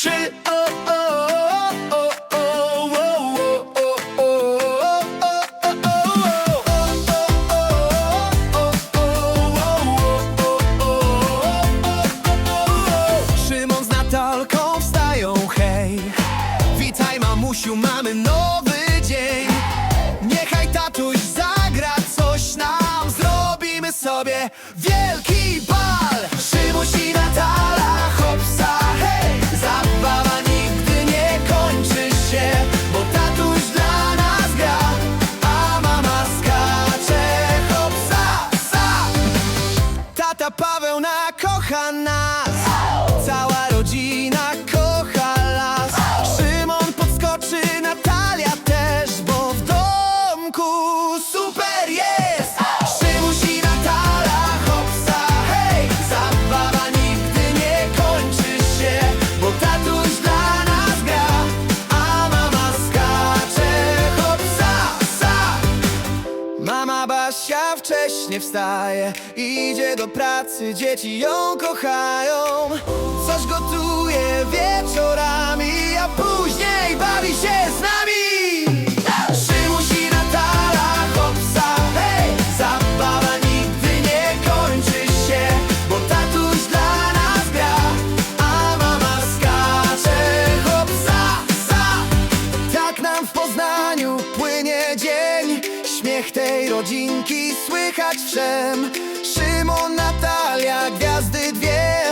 Szymon z Natalką wstają, hej Witaj mamusiu, mamy nowy dzień Niechaj tatuś za Tata Paweł kocha nas wcześnie wstaje Idzie do pracy, dzieci ją kochają. Coś gotuje Śmiech tej rodzinki słychać wszem. Szymon, Natalia, gwiazdy dwie.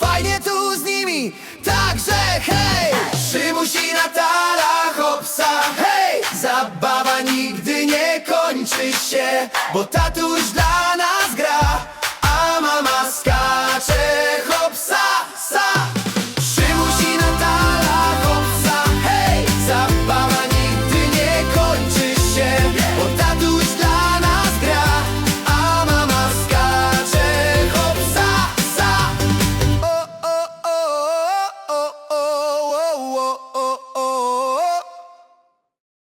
Fajnie tu z nimi, także hej! Szymuś i Natala, hopsa, hej! Zabawa nigdy nie kończy się Bo ta